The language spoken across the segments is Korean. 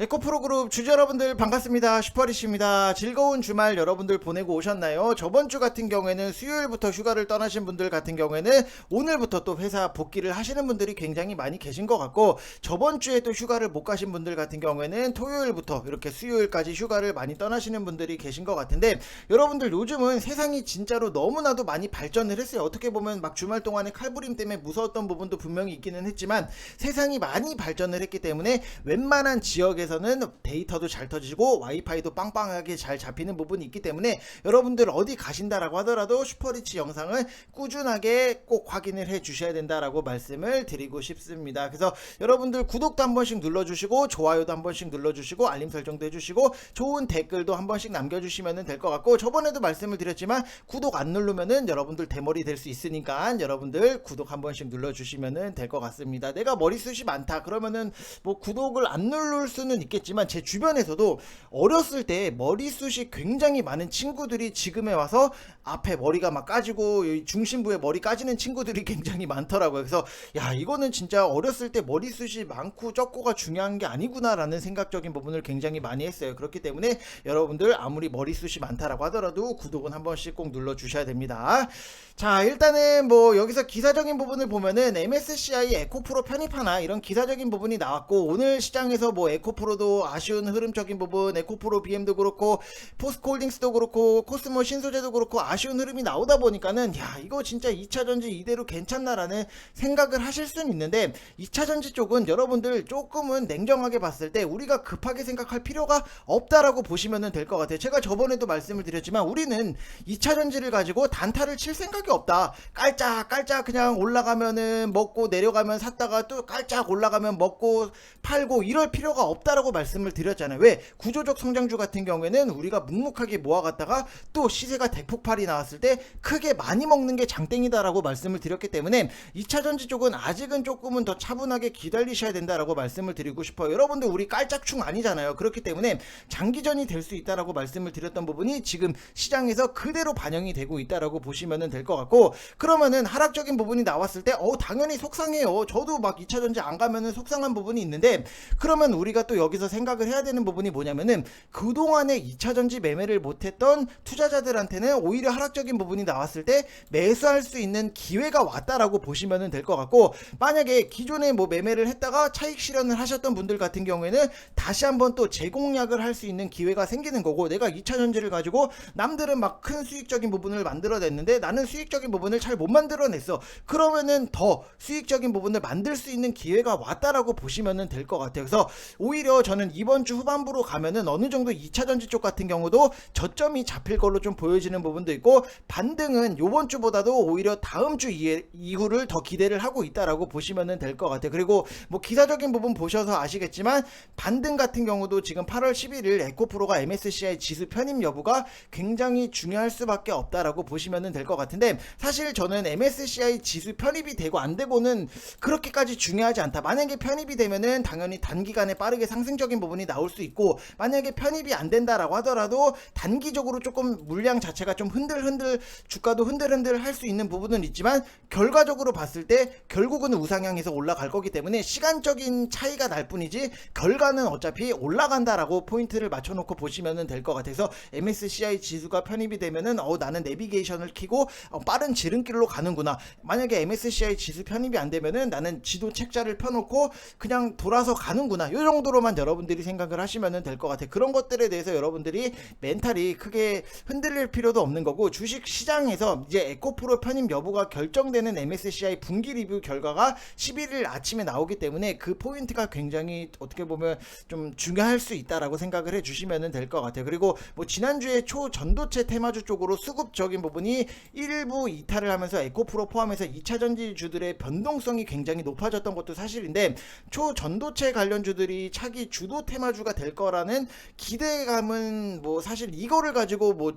에코프로 그룹 주주 여러분들 반갑습니다. 슈퍼리시입니다. 즐거운 주말 여러분들 보내고 오셨나요? 저번 주 같은 경우에는 수요일부터 휴가를 떠나신 분들 같은 경우에는 오늘부터 또 회사 복귀를 하시는 분들이 굉장히 많이 계신 것 같고 저번 주에 또 휴가를 못 가신 분들 같은 경우에는 토요일부터 이렇게 수요일까지 휴가를 많이 떠나시는 분들이 계신 것 같은데 여러분들 요즘은 세상이 진짜로 너무나도 많이 발전을 했어요. 어떻게 보면 막 주말 동안에 칼부림 때문에 무서웠던 부분도 분명히 있기는 했지만 세상이 많이 발전을 했기 때문에 웬만한 지역에 서는 데이터도 잘 터지고 와이파이도 빵빵하게 잘 잡히는 부분이 있기 때문에 여러분들 어디 가신다라고 하더라도 슈퍼리치 영상을 꾸준하게 꼭 확인을 해 주셔야 된다라고 말씀을 드리고 싶습니다. 그래서 여러분들 구독도 한 번씩 눌러주시고 좋아요도 한 번씩 눌러주시고 알림 설정도 해주시고 좋은 댓글도 한 번씩 남겨주시면 될 것 같고 저번에도 말씀을 드렸지만 구독 안 누르면은 여러분들 대머리 될 수 있으니까 여러분들 구독 한 번씩 눌러주시면 될 것 같습니다. 내가 머리숱이 많다 그러면은 뭐 구독을 안 누를 수는 있겠지만 제 주변에서도 어렸을 때 머리숱이 굉장히 많은 친구들이 지금에 와서 앞에 머리가 막 까지고 이 중심부에 머리 까지는 친구들이 굉장히 많더라고요. 그래서 야 이거는 진짜 어렸을 때 머리숱이 많고 적고가 중요한 게 아니구나라는 생각적인 부분을 굉장히 많이 했어요. 그렇기 때문에 여러분들 아무리 머리숱이 많다라고 하더라도 구독은 한 번씩 꼭 눌러 주셔야 됩니다. 자 일단은 뭐 여기서 기사적인 부분을 보면은 MSCI 에코프로 편입하나 이런 기사적인 부분이 나왔고 오늘 시장에서 뭐 에코프로 도 아쉬운 흐름적인 부분 에코프로 BM도 그렇고 포스코홀딩스도 그렇고 코스모 신소재도 그렇고 아쉬운 흐름이 나오다 보니까는 야 이거 진짜 2차전지 이대로 괜찮나라는 생각을 하실 수는 있는데 2차전지 쪽은 여러분들 조금은 냉정하게 봤을 때 우리가 급하게 생각할 필요가 없다라고 보시면 될 것 같아요. 제가 저번에도 말씀을 드렸지만 우리는 2차전지를 가지고 단타를 칠 생각이 없다. 깔짝 깔짝 그냥 올라가면은 먹고 내려가면 샀다가 또 깔짝 올라가면 먹고 팔고 이럴 필요가 없다 라고 말씀을 드렸잖아요. 왜? 구조적 성장주 같은 경우에는 우리가 묵묵하게 모아갔다가 또 시세가 대폭발이 나왔을 때 크게 많이 먹는 게 장땡이다라고 말씀을 드렸기 때문에 2차 전지 쪽은 아직은 조금은 더 차분하게 기다리셔야 된다라고 말씀을 드리고 싶어요. 여러분들 우리 깔짝충 아니잖아요. 그렇기 때문에 장기전이 될 수 있다라고 말씀을 드렸던 부분이 지금 시장에서 그대로 반영이 되고 있다라고 보시면 될 것 같고 그러면은 하락적인 부분이 나왔을 때 어 당연히 속상해요. 저도 막 2차 전지 안 가면은 속상한 부분이 있는데 그러면 우리가 또 여기서 생각을 해야 되는 부분이 뭐냐면은 그동안에 2차 전지 매매를 못했던 투자자들한테는 오히려 하락적인 부분이 나왔을 때 매수할 수 있는 기회가 왔다라고 보시면 될 것 같고 만약에 기존에 뭐 매매를 했다가 차익 실현을 하셨던 분들 같은 경우에는 다시 한번 또 재공략을 할 수 있는 기회가 생기는 거고 내가 2차 전지를 가지고 남들은 막 큰 수익적인 부분을 만들어냈는데 나는 수익적인 부분을 잘 못 만들어냈어. 그러면은 더 수익적인 부분을 만들 수 있는 기회가 왔다라고 보시면 될 것 같아요. 그래서 오히려 저는 이번 주 후반부로 가면은 어느 정도 2차 전지 쪽 같은 경우도 저점이 잡힐 걸로 좀 보여지는 부분도 있고 반등은 요번 주보다도 오히려 다음 주 이후를 더 기대를 하고 있다라고 보시면 될것 같아요 그리고 뭐 기사적인 부분 보셔서 아시겠지만 반등 같은 경우도 지금 8월 11일 에코프로가 MSCI 지수 편입 여부가 굉장히 중요할 수밖에 없다라고 보시면 될 것 같은데 사실 저는 MSCI 지수 편입이 되고 안 되고는 그렇게까지 중요하지 않다. 만약에 편입이 되면은 당연히 단기간에 빠르게 상승 적인 부분이 나올 수 있고 만약에 편입이 안 된다라고 하더라도 단기적으로 조금 물량 자체가 좀 흔들흔들 주가도 흔들흔들 할 수 있는 부분은 있지만 결과적으로 봤을 때 결국은 우상향해서 올라갈 거기 때문에 시간적인 차이가 날 뿐이지 결과는 어차피 올라간다라고 포인트를 맞춰놓고 보시면 될 것 같아서 MSCI 지수가 편입이 되면은 어 나는 내비게이션을 키고 어, 빠른 지름길로 가는구나. 만약에 MSCI 지수 편입이 안 되면은 나는 지도 책자를 펴놓고 그냥 돌아서 가는구나. 이 정도로 만 여러분들이 생각을 하시면 될 것 같아요. 그런 것들에 대해서 여러분들이 멘탈이 크게 흔들릴 필요도 없는 거고 주식 시장에서 이제 에코프로 편입 여부가 결정되는 MSCI 분기 리뷰 결과가 11일 아침에 나오기 때문에 그 포인트가 굉장히 어떻게 보면 좀 중요할 수 있다라고 생각을 해 주시면 될 것 같아요. 그리고 뭐 지난주에 초전도체 테마주 쪽으로 수급적인 부분이 일부 이탈을 하면서 에코프로 포함해서 2차 전지주들의 변동성이 굉장히 높아졌던 것도 사실인데 초전도체 관련 주들이 차기 주도 테마주가 될 거라는 기대감은 뭐 사실 이거를 가지고 뭐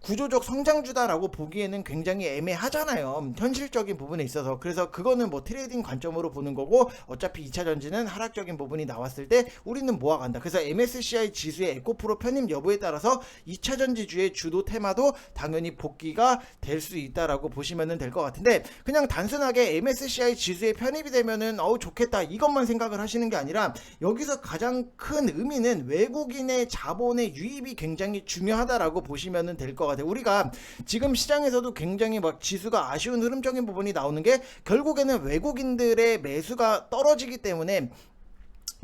구조적 성장주다라고 보기에는 굉장히 애매하잖아요. 현실적인 부분에 있어서. 그래서 그거는 뭐 트레이딩 관점으로 보는 거고 어차피 2차 전지는 하락적인 부분이 나왔을 때 우리는 모아간다. 그래서 MSCI 지수의 에코프로 편입 여부에 따라서 2차 전지주의 주도 테마도 당연히 복귀가 될 수 있다라고 보시면 될 것 같은데 그냥 단순하게 MSCI 지수에 편입이 되면은 어우 좋겠다 이것만 생각을 하시는 게 아니라 여기서 가장 큰 의미는 외국인의 자본의 유입이 굉장히 중요하다라고 보시면 될 것 같아요. 우리가 지금 시장에서도 굉장히 막 지수가 아쉬운 흐름적인 부분이 나오는 게 결국에는 외국인들의 매수가 떨어지기 때문에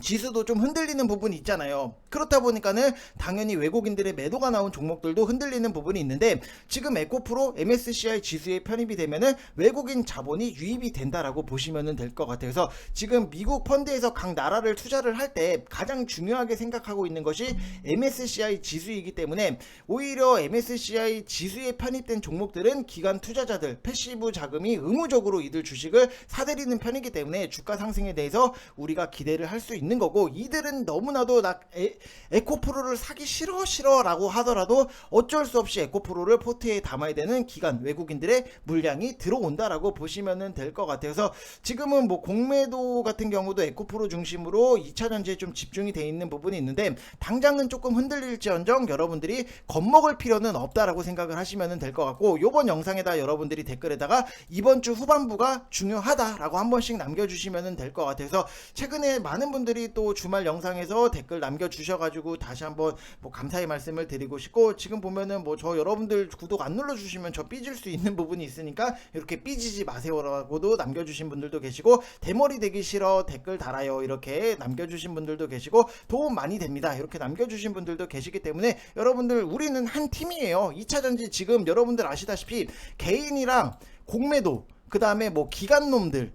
지수도 좀 흔들리는 부분이 있잖아요. 그렇다 보니까는 당연히 외국인들의 매도가 나온 종목들도 흔들리는 부분이 있는데 지금 에코프로 MSCI 지수에 편입이 되면은 외국인 자본이 유입이 된다라고 보시면 될 것 같아요. 그래서 지금 미국 펀드에서 각 나라를 투자를 할 때 가장 중요하게 생각하고 있는 것이 MSCI 지수이기 때문에 오히려 MSCI 지수에 편입된 종목들은 기관 투자자들 패시브 자금이 의무적으로 이들 주식을 사들이는 편이기 때문에 주가 상승에 대해서 우리가 기대를 할 수 있는 거고 이들은 너무나도 나 에, 에코프로를 사기 싫어 싫어라고 하더라도 어쩔 수 없이 에코프로를 포트에 담아야 되는 기관 외국인들의 물량이 들어온다라고 보시면 될 것 같아요. 그래서 지금은 뭐 공매도 같은 경우도 에코프로 중심으로 2차 전지에 좀 집중이 돼 있는 부분이 있는데 당장은 조금 흔들릴지언정 여러분들이 겁먹을 필요는 없다라고 생각을 하시면 될 것 같고 요번 영상에다 여러분들이 댓글에다가 이번 주 후반부가 중요하다라고 한 번씩 남겨주시면 될 것 같아요. 그래서 최근에 많은 분들이 또 주말 영상에서 댓글 남겨주셔가지고 다시 한번 뭐 감사의 말씀을 드리고 싶고 지금 보면은 뭐 저 여러분들 구독 안 눌러주시면 저 삐질 수 있는 부분이 있으니까 이렇게 삐지지 마세요라고도 남겨주신 분들도 계시고 대머리 되기 싫어 댓글 달아요 이렇게 남겨주신 분들도 계시고 도움 많이 됩니다 이렇게 남겨주신 분들도 계시기 때문에 여러분들 우리는 한 팀이에요. 2차 전지 지금 여러분들 아시다시피 개인이랑 공매도 그 다음에 뭐 기관놈들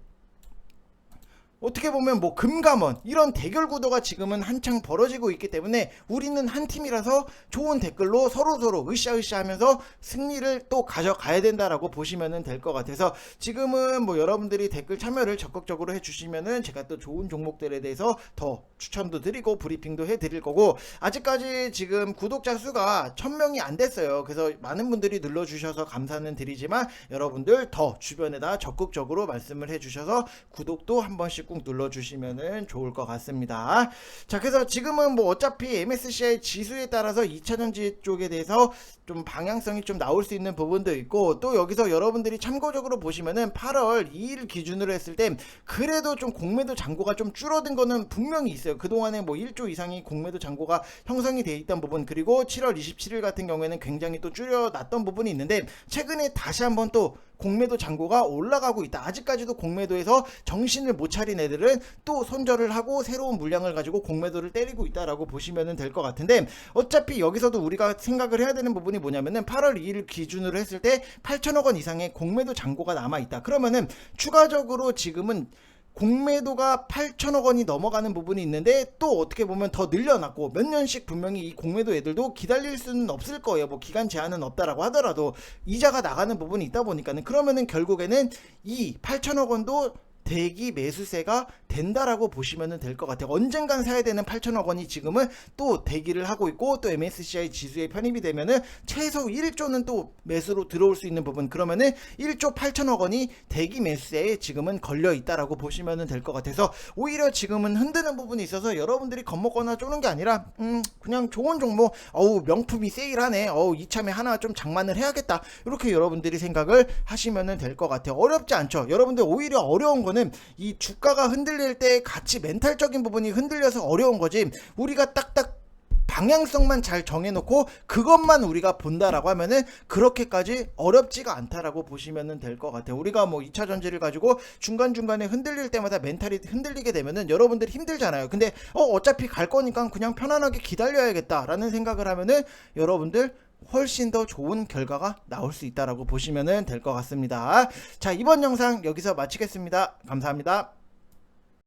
어떻게 보면 뭐 금감원 이런 대결 구도가 지금은 한창 벌어지고 있기 때문에 우리는 한 팀이라서 좋은 댓글로 서로 서로 으쌰으쌰 하면서 승리를 또 가져가야 된다라고 보시면 될 것 같아서 지금은 뭐 여러분들이 댓글 참여를 적극적으로 해주시면은 제가 또 좋은 종목들에 대해서 더 추천도 드리고 브리핑도 해드릴 거고 아직까지 지금 구독자 수가 1000명이 안 됐어요. 그래서 많은 분들이 눌러주셔서 감사는 드리지만 여러분들 더 주변에다 적극적으로 말씀을 해주셔서 구독도 한 번씩 꾹 눌러주시면 좋을 것 같습니다. 자, 그래서 지금은 뭐 어차피 MSCI 지수에 따라서 2차전지 쪽에 대해서 좀 방향성이 좀 나올 수 있는 부분도 있고 또 여기서 여러분들이 참고적으로 보시면은 8월 2일 기준으로 했을 때 그래도 좀 공매도 잔고가 좀 줄어든 거는 분명히 있어요. 그동안에 뭐 1조 이상이 공매도 잔고가 형성이 돼 있던 부분 그리고 7월 27일 같은 경우에는 굉장히 또 줄여놨던 부분이 있는데 최근에 다시 한번 또 공매도 잔고가 올라가고 있다. 아직까지도 공매도에서 정신을 못 차린 애들은 또 손절을 하고 새로운 물량을 가지고 공매도를 때리고 있다라고 보시면 될 것 같은데 어차피 여기서도 우리가 생각을 해야 되는 부분이 뭐냐면은 8월 2일 기준으로 했을 때 8천억 원 이상의 공매도 잔고가 남아 있다. 그러면은 추가적으로 지금은 공매도가 8천억 원이 넘어가는 부분이 있는데 또 어떻게 보면 더 늘려놨고 몇 년씩 분명히 이 공매도 애들도 기다릴 수는 없을 거예요. 뭐 기간 제한은 없다라고 하더라도 이자가 나가는 부분이 있다 보니까는 그러면은 결국에는 이 8천억 원도 대기 매수세가 된다라고 보시면 될 것 같아요. 언젠간 사야 되는 8천억 원이 지금은 또 대기를 하고 있고 또 MSCI 지수에 편입이 되면은 최소 1조는 또 매수로 들어올 수 있는 부분 그러면은 1조 8천억 원이 대기 매수세에 지금은 걸려 있다라고 보시면 될 것 같아서 오히려 지금은 흔드는 부분이 있어서 여러분들이 겁먹거나 쪼는 게 아니라 음 그냥 좋은 종목 어우 명품이 세일하네 어우 이참에 하나 좀 장만을 해야겠다 이렇게 여러분들이 생각을 하시면 될 것 같아요. 어렵지 않죠. 여러분들 오히려 어려운 거 는이 주가가 흔들릴 때 같이 멘탈적인 부분이 흔들려서 어려운 거지 우리가 딱딱 방향성만 잘 정해놓고 그것만 우리가 본다라고 하면은 그렇게까지 어렵지가 않다라고 보시면 될 것 같아요. 우리가 뭐 2차 전지를 가지고 중간중간에 흔들릴 때마다 멘탈이 흔들리게 되면은 여러분들이 힘들잖아요. 근데 어 어차피 갈 거니까 그냥 편안하게 기다려야겠다라는 생각을 하면은 여러분들 훨씬 더 좋은 결과가 나올 수 있다라고 보시면 될 것 같습니다. 자, 이번 영상 여기서 마치겠습니다. 감사합니다.